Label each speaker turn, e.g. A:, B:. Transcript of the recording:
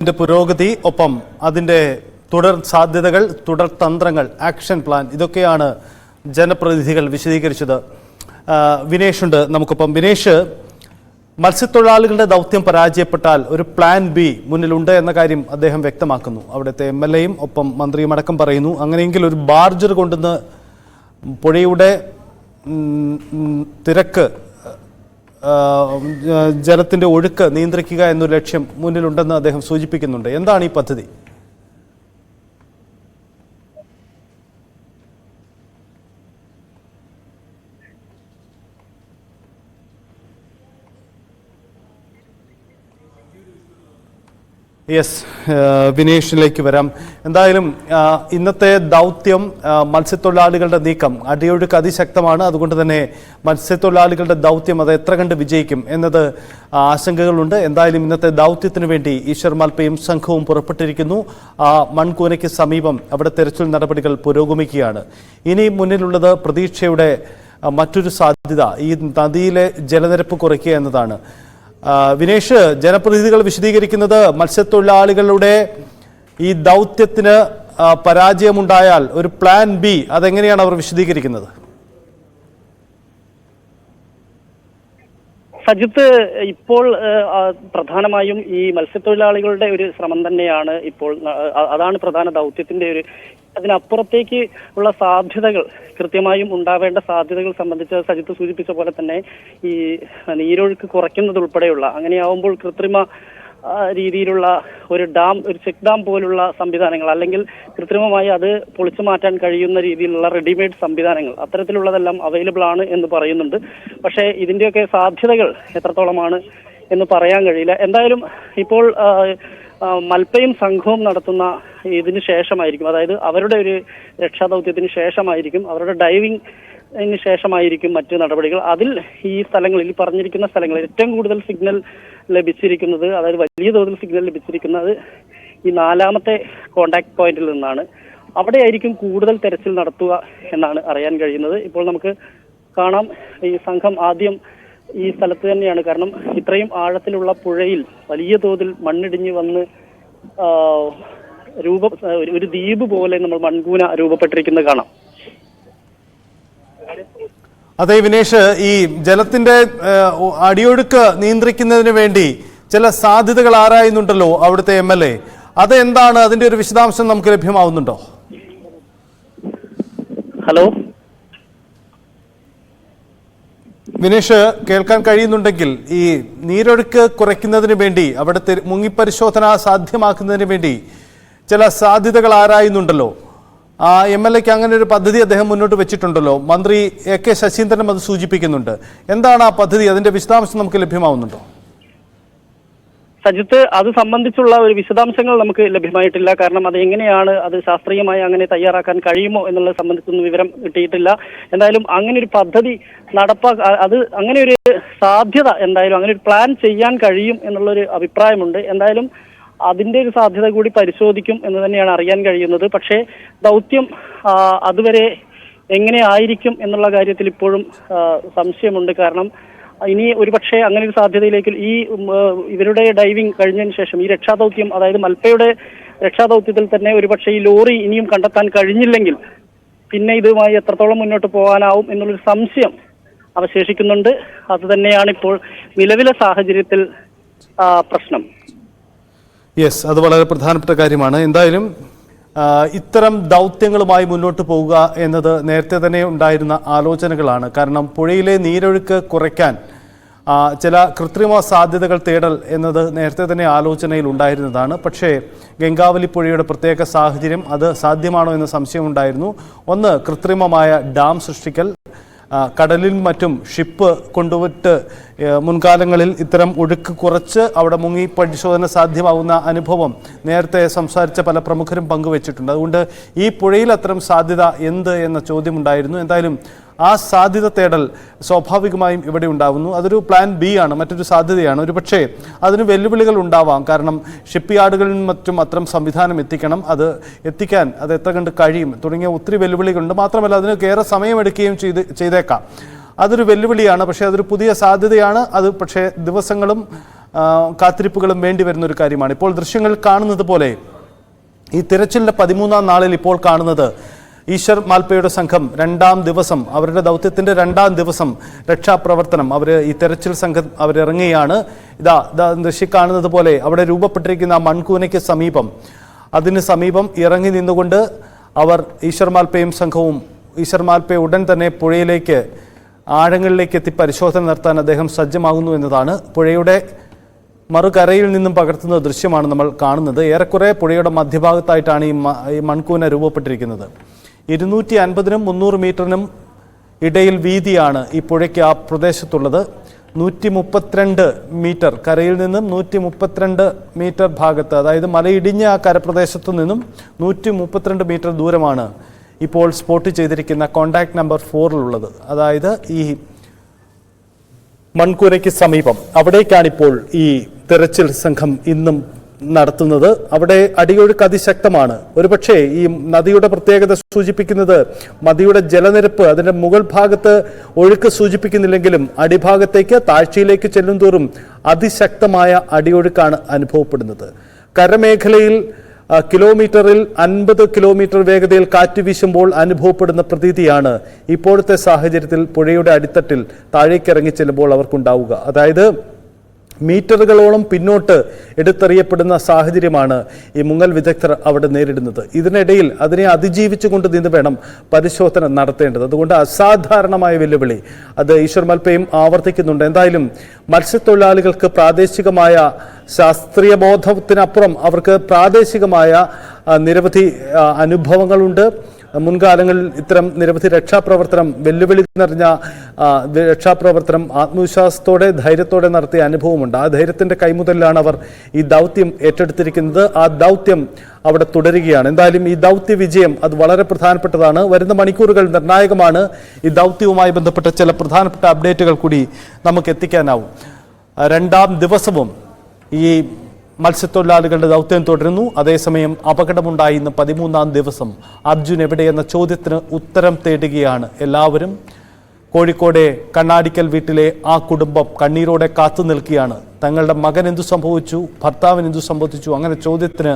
A: ന്റെ പുരോഗതി ഒപ്പം അതിന്റെ തുടർ സാധ്യതകൾ തുടർ തന്ത്രങ്ങൾ ആക്ഷൻ പ്ലാൻ ഇതൊക്കെയാണ് ജനപ്രതിനിധികൾ വിശദീകരിച്ചത്. വിനേഷ് ഉണ്ട് നമുക്കൊപ്പം. വിനേഷ് മത്സ്യത്തൊഴിലാളികളുടെ ദൗത്യം പരാജയപ്പെട്ടാൽ ഒരു പ്ലാൻ ബി മുന്നിലുണ്ട് എന്ന കാര്യം അദ്ദേഹം വ്യക്തമാക്കുന്നു. അവിടുത്തെ എം എൽ എയും ഒപ്പം മന്ത്രിയും അടക്കം പറയുന്നു. അങ്ങനെയെങ്കിൽ ഒരു ബാർജർ കൊണ്ടുവന്ന് പുഴയുടെ തിരക്ക് ജലത്തിന്റെ ഒഴുക്ക് നിയന്ത്രിക്കുക എന്നൊരു ലക്ഷ്യം മുന്നിലുണ്ടെന്ന് അദ്ദേഹം സൂചിപ്പിക്കുന്നുണ്ട്. എന്താണ് ഈ പദ്ധതി? യെസ് വിനേഷിലേക്ക് വരാം. എന്തായാലും ഇന്നത്തെ ദൗത്യം മത്സ്യത്തൊഴിലാളികളുടെ നീക്കം അടിയൊഴുക്ക് അതിശക്തമാണ്. അതുകൊണ്ട് തന്നെ മത്സ്യത്തൊഴിലാളികളുടെ ദൗത്യം അത് എത്ര കണ്ട് വിജയിക്കും എന്നത് ആശങ്കകളുണ്ട്. എന്തായാലും ഇന്നത്തെ ദൗത്യത്തിന് വേണ്ടി ഈശ്വർ മാൽപ്പയും സംഘവും പുറപ്പെട്ടിരിക്കുന്നു. മൺകൂനയ്ക്ക് സമീപം അവിടെ തെരച്ചിൽ നടപടികൾ പുരോഗമിക്കുകയാണ്. ഇനി മുന്നിലുള്ളത് പ്രതീക്ഷയുടെ മറ്റൊരു സാധ്യത ഈ നദിയിലെ ജലനിരപ്പ് കുറയ്ക്കുക എന്നതാണ്. വിനേഷ് ജനപ്രതിനിധികൾ വിശദീകരിക്കുന്നത് മത്സ്യത്തൊഴിലാളികളുടെ ഈ ദൗത്യത്തിന് പരാജയമുണ്ടായാൽ ഒരു പ്ലാൻ ബി അതെങ്ങനെയാണ് അവർ വിശദീകരിക്കുന്നത്?
B: സജിത്ത് ഇപ്പോൾ പ്രധാനമായും ഈ മത്സ്യത്തൊഴിലാളികളുടെ ഒരു ശ്രമം തന്നെയാണ് ഇപ്പോൾ അതാണ് പ്രധാന ദൗത്യത്തിന്റെ ഒരു അതിനപ്പുറത്തേക്ക് ഉള്ള സാധ്യതകൾ കൃത്യമായും ഉണ്ടാവേണ്ട സാധ്യതകൾ സംബന്ധിച്ച് സജിത്ത് സൂചിപ്പിച്ച പോലെ തന്നെ ഈ നീരൊഴുക്ക് കുറയ്ക്കുന്നത് ഉൾപ്പെടെയുള്ള അങ്ങനെയാവുമ്പോൾ കൃത്രിമ രീതിയിലുള്ള ഒരു ഡാം ഒരു ചെക്ക് ഡാം പോലുള്ള സംവിധാനങ്ങൾ അല്ലെങ്കിൽ കൃത്രിമമായി അത് പൊളിച്ചു മാറ്റാൻ കഴിയുന്ന രീതിയിലുള്ള റെഡിമെയ്ഡ് സംവിധാനങ്ങൾ അത്തരത്തിലുള്ളതെല്ലാം അവൈലബിൾ ആണ് എന്ന് പറയുന്നുണ്ട്. പക്ഷേ ഇതിന്റെയൊക്കെ സാധ്യതകൾ എത്രത്തോളമാണ് എന്ന് പറയാൻ കഴിയില്ല. എന്തായാലും ഇപ്പോൾ മൽപ്പയും സംഘവും നടത്തുന്ന ഇതിന് ശേഷമായിരിക്കും. അതായത് അവരുടെ ഒരു രക്ഷാദൗത്യത്തിന് ശേഷമായിരിക്കും അവരുടെ ഡൈവിംഗ് അതിന് ശേഷമായിരിക്കും മറ്റു നടപടികൾ. അതിൽ ഈ സ്ഥലങ്ങളിൽ പറഞ്ഞിരിക്കുന്ന സ്ഥലങ്ങളിൽ ഏറ്റവും കൂടുതൽ സിഗ്നൽ ലഭിച്ചിരിക്കുന്നത് അതായത് വലിയ തോതിൽ സിഗ്നൽ ലഭിച്ചിരിക്കുന്നത് ഈ നാലാമത്തെ കോണ്ടാക്ട് പോയിന്റിൽ നിന്നാണ്. അവിടെയായിരിക്കും കൂടുതൽ തെരച്ചിൽ നടത്തുക എന്നാണ് അറിയാൻ കഴിയുന്നത്. ഇപ്പോൾ നമുക്ക് കാണാം ഈ സംഘം ആദ്യം ഈ സ്ഥലത്ത് തന്നെയാണ്. കാരണം ഇത്രയും ആഴത്തിലുള്ള പുഴയിൽ വലിയ തോതിൽ മണ്ണിടിഞ്ഞ് വന്ന് രൂപ ഒരു- ദ്വീപ് പോലെ നമ്മൾ മൺകൂന രൂപപ്പെട്ടിരിക്കുന്നത് കാണാം.
A: അതെ വിനേഷ് ഈ ജലത്തിന്റെ അടിയൊഴുക്ക് നിയന്ത്രിക്കുന്നതിന് വേണ്ടി ചില സാധ്യതകൾ ആരായുന്നുണ്ടല്ലോ അവിടുത്തെ എം എൽ എ? അത് എന്താണ് അതിന്റെ ഒരു വിശദാംശം നമുക്ക് ലഭ്യമാവുന്നുണ്ടോ?
B: ഹലോ?
A: വിനേഷ് കേൾക്കാൻ കഴിയുന്നുണ്ടെങ്കിൽ ഈ നീരൊഴുക്ക് കുറയ്ക്കുന്നതിന് വേണ്ടി അവിടുത്തെ മുങ്ങിപ്പരിശോധന സാധ്യമാക്കുന്നതിന് വേണ്ടി ചില സാധ്യതകൾ ആരായുന്നുണ്ടല്ലോ? ആ എം എൽ എക്ക് അങ്ങനെ ഒരു പദ്ധതി അദ്ദേഹം മുന്നോട്ട് വെച്ചിട്ടുണ്ടല്ലോ. മന്ത്രി എ കെ ശശീന്ദ്രനും അത് സൂചിപ്പിക്കുന്നുണ്ട്. എന്താണ് ആ പദ്ധതി? അതിന്റെ വിശദാംശം നമുക്ക് ലഭ്യമാവുന്നുണ്ടോ?
B: സജിത്ത് അത് സംബന്ധിച്ചുള്ള ഒരു വിശദാംശങ്ങൾ നമുക്ക് ലഭ്യമായിട്ടില്ല. കാരണം അത് എങ്ങനെയാണ് അത് ശാസ്ത്രീയമായി അങ്ങനെ തയ്യാറാക്കാൻ കഴിയുമോ എന്നുള്ളത് സംബന്ധിച്ചൊന്നും വിവരം കിട്ടിയിട്ടില്ല. എന്തായാലും അങ്ങനെ ഒരു പദ്ധതി നടപ്പാ അത് അങ്ങനെ ഒരു സാധ്യത എന്തായാലും അങ്ങനെ ഒരു പ്ലാൻ ചെയ്യാൻ കഴിയും എന്നുള്ളൊരു അഭിപ്രായമുണ്ട്. എന്തായാലും അതിന്റെ ഒരു സാധ്യത കൂടി പരിശോധിക്കും എന്ന് തന്നെയാണ് അറിയാൻ കഴിയുന്നത്. പക്ഷേ ദൗത്യം അതുവരെ എങ്ങനെ ആയിരിക്കും എന്നുള്ള കാര്യത്തിൽ ഇപ്പോഴും സംശയമുണ്ട്. കാരണം ഇനി ഒരുപക്ഷെ അങ്ങനെ ഒരു സാധ്യതയിലേക്ക് ഈ ഇവരുടെ ഡൈവിംഗ് കഴിഞ്ഞതിന് ശേഷം ഈ രക്ഷാദൗത്യം അതായത് മൽപ്പയുടെ രക്ഷാദൗത്യത്തിൽ തന്നെ ഒരുപക്ഷെ ഈ ലോറി ഇനിയും കണ്ടെത്താൻ കഴിഞ്ഞില്ലെങ്കിൽ പിന്നെ ഇതുമായി എത്രത്തോളം മുന്നോട്ട് പോകാനാവും എന്നുള്ളൊരു സംശയം അവശേഷിക്കുന്നുണ്ട്. അത് തന്നെയാണ് ഇപ്പോൾ നിലവിലെ സാഹചര്യത്തിൽ പ്രശ്നം.
A: യെസ് അത് വളരെ പ്രധാനപ്പെട്ട കാര്യമാണ്. എന്തായാലും ഇത്തരം ദൗത്യങ്ങളുമായി മുന്നോട്ട് പോവുക എന്നത് നേരത്തെ തന്നെ ഉണ്ടായിരുന്ന ആലോചനകളാണ്. കാരണം പുഴയിലെ നീരൊഴുക്ക് കുറയ്ക്കാൻ ചില കൃത്രിമ സാധ്യതകൾ തേടൽ എന്നത് നേരത്തെ തന്നെ ആലോചനയിൽ ഉണ്ടായിരുന്നതാണ്. പക്ഷേ ഗംഗാവലി പുഴയുടെ പ്രത്യേക സാഹചര്യം അത് സാധ്യമാണോ എന്ന സംശയമുണ്ടായിരുന്നു ഒന്ന് കൃത്രിമമായ ഡാം സൃഷ്ടിക്കൽ കടലിൽ മറ്റും ഷിപ്പ് കൊണ്ടുവിട്ട് മുൻകാലങ്ങളിൽ ഇത്തരം ഒഴുക്ക് കുറച്ച് അവിടെ മുങ്ങി പരിശോധന സാധ്യമാവുന്ന അനുഭവം നേരത്തെ സംസാരിച്ച പല പ്രമുഖരും പങ്കുവച്ചിട്ടുണ്ട്. അതുകൊണ്ട് ഈ പുഴയിൽ അത്തരം സാധ്യത എന്ത് എന്ന ചോദ്യമുണ്ടായിരുന്നു. എന്തായാലും ആ സാധ്യത തേടൽ സ്വാഭാവികമായും ഇവിടെ ഉണ്ടാവുന്നു. അതൊരു പ്ലാൻ ബി ആണ് മറ്റൊരു സാധ്യതയാണ്. ഒരു പക്ഷേ അതിന് വെല്ലുവിളികൾ ഉണ്ടാവാം. കാരണം ഷിപ്പ് യാർഡുകളിൽ മറ്റും അത്തരം സംവിധാനം എത്തിക്കണം. അത് എത്തിക്കാൻ അത് എത്ര കണ്ട് കഴിയും തുടങ്ങിയ ഒത്തിരി വെല്ലുവിളികളുണ്ട്. മാത്രമല്ല അതിന് ഏറെ സമയമെടുക്കുകയും ചെയ്ത് ചെയ്തേക്കാം. അതൊരു വെല്ലുവിളിയാണ് പക്ഷേ അതൊരു പുതിയ സാധ്യതയാണ്. അത് പക്ഷേ ദിവസങ്ങളും കാത്തിരിപ്പുകളും വേണ്ടി വരുന്ന ഒരു കാര്യമാണ്. ഇപ്പോൾ ദൃശ്യങ്ങൾ കാണുന്നത് പോലെ ഈ തിരച്ചിലിന്റെ പതിമൂന്നാം നാളിൽ ഇപ്പോൾ കാണുന്നത് ഈശ്വർ മാൽപ്പയുടെ സംഘം രണ്ടാം ദിവസം അവരുടെ ദൗത്യത്തിന്റെ രണ്ടാം ദിവസം രക്ഷാപ്രവർത്തനം. അവർ ഈ തെരച്ചിൽ സംഘം അവരിറങ്ങുകയാണ്. ഇതാ ഇതാ ദൃശ്യ കാണുന്നത് പോലെ അവിടെ രൂപപ്പെട്ടിരിക്കുന്ന മൺകൂനയ്ക്ക് സമീപം. അതിന് സമീപം ഇറങ്ങി നിന്നുകൊണ്ട് അവർ ഈശ്വർ മാൽപ്പയും സംഘവും ഈശ്വർ മാൽപ്പയെ ഉടൻ തന്നെ പുഴയിലേക്ക് ആഴങ്ങളിലേക്ക് എത്തി പരിശോധന നടത്താൻ അദ്ദേഹം സജ്ജമാകുന്നു എന്നതാണ്. പുഴയുടെ മറുകരയിൽ നിന്നും പകർത്തുന്ന ദൃശ്യമാണ് നമ്മൾ കാണുന്നത്. ഏറെക്കുറെ പുഴയുടെ മധ്യഭാഗത്തായിട്ടാണ് ഈ മൺകൂന രൂപപ്പെട്ടിരിക്കുന്നത്. ഇരുന്നൂറ്റി അൻപതിനും മുന്നൂറ് മീറ്ററിനും ഇടയിൽ വീതിയാണ് ഈ പുഴയ്ക്ക് ആ പ്രദേശത്തുള്ളത്. നൂറ്റി മുപ്പത്തിരണ്ട് മീറ്റർ കരയിൽ നിന്നും നൂറ്റി മുപ്പത്തിരണ്ട് മീറ്റർ ഭാഗത്ത് അതായത് മലയിടിഞ്ഞ ആ കരപ്രദേശത്തു നിന്നും നൂറ്റി മുപ്പത്തിരണ്ട് മീറ്റർ ദൂരമാണ് ഇപ്പോൾ സ്പോട്ട് ചെയ്തിരിക്കുന്ന കോണ്ടാക്ട് നമ്പർ ഫോറിലുള്ളത്. അതായത് ഈ മൺകൂരയ്ക്ക് സമീപം അവിടേക്കാണിപ്പോൾ ഈ തെരച്ചിൽ സംഘം ഇന്നും നടത്തുന്നത്. അവിടെ അടിയൊഴുക്ക് അതിശക്തമാണ് ഒരുപക്ഷെ ഈ നദിയുടെ പ്രത്യേകത സൂചിപ്പിക്കുന്നത് നദിയുടെ ജലനിരപ്പ് അതിന്റെ മുകൾ ഭാഗത്ത് ഒഴുക്ക് സൂചിപ്പിക്കുന്നില്ലെങ്കിലും അടിഭാഗത്തേക്ക് താഴ്ചയിലേക്ക് ചെല്ലും തോറും അതിശക്തമായ അടിയൊഴുക്കാണ് അനുഭവപ്പെടുന്നത്. കരമേഖലയിൽ കിലോമീറ്ററിൽ അൻപത് കിലോമീറ്റർ വേഗതയിൽ കാറ്റ് വീശുമ്പോൾ അനുഭവപ്പെടുന്ന പ്രതീതിയാണ് ഇപ്പോഴത്തെ സാഹചര്യത്തിൽ പുഴയുടെ അടിത്തട്ടിൽ താഴേക്കിറങ്ങി ചെല്ലുമ്പോൾ അവർക്കുണ്ടാവുക. അതായത് മീറ്ററുകളോളം പിന്നോട്ട് എടുത്തെറിയപ്പെടുന്ന സാഹചര്യമാണ് ഈ മുങ്ങൽ വിദഗ്ധർ അവിടെ നേരിടുന്നത്. ഇതിനിടയിൽ അതിനെ അതിജീവിച്ചുകൊണ്ട് നിന്ന് വേണം പരിശോധന നടത്തേണ്ടത്. അതുകൊണ്ട് അസാധാരണമായ വെല്ലുവിളി. അത് ഈശ്വർ മൽപ്പയും ആവർത്തിക്കുന്നുണ്ട്. എന്തായാലും മത്സ്യത്തൊഴിലാളികൾക്ക് പ്രാദേശികമായ ശാസ്ത്രീയ ബോധത്തിനപ്പുറം അവർക്ക് പ്രാദേശികമായ നിരവധി അനുഭവങ്ങളുണ്ട്. മുൻകാലങ്ങളിൽ ഇത്തരം നിരവധി രക്ഷാപ്രവർത്തനം വെല്ലുവിളി നിറഞ്ഞ രക്ഷാപ്രവർത്തനം ആത്മവിശ്വാസത്തോടെ ധൈര്യത്തോടെ നടത്തിയ അനുഭവമുണ്ട്. ആ ധൈര്യത്തിന്റെ കൈമുതലിലാണ് അവർ ഈ ദൗത്യം ഏറ്റെടുത്തിരിക്കുന്നത്. ആ ദൗത്യം അവിടെ തുടരുകയാണ്. എന്തായാലും ഈ ദൗത്യ വിജയം അത് വളരെ പ്രധാനപ്പെട്ടതാണ്. വരുന്ന മണിക്കൂറുകൾ നിർണായകമാണ്. ഈ ദൗത്യവുമായി ബന്ധപ്പെട്ട ചില പ്രധാനപ്പെട്ട അപ്ഡേറ്റുകൾ കൂടി നമുക്ക് എത്തിക്കാനാവും. രണ്ടാം ദിവസവും ഈ മത്സ്യത്തൊഴിലാളികളുടെ ദൗത്യം തുടരുന്നു. അതേസമയം അപകടമുണ്ടായി ഇന്ന് പതിമൂന്നാം ദിവസം അർജുൻ എവിടെയെന്ന ചോദ്യത്തിന് ഉത്തരം തേടുകയാണ് എല്ലാവരും. കോഴിക്കോടെ കണ്ണാടിക്കൽ വീട്ടിലെ ആ കുടുംബം കണ്ണീരോടെ കാത്തു നിൽക്കുകയാണ് തങ്ങളുടെ മകൻ എന്തു സംഭവിച്ചു? ഭർത്താവിന് എന്തു സംഭവിച്ചു? അങ്ങനെ ചോദ്യത്തിന്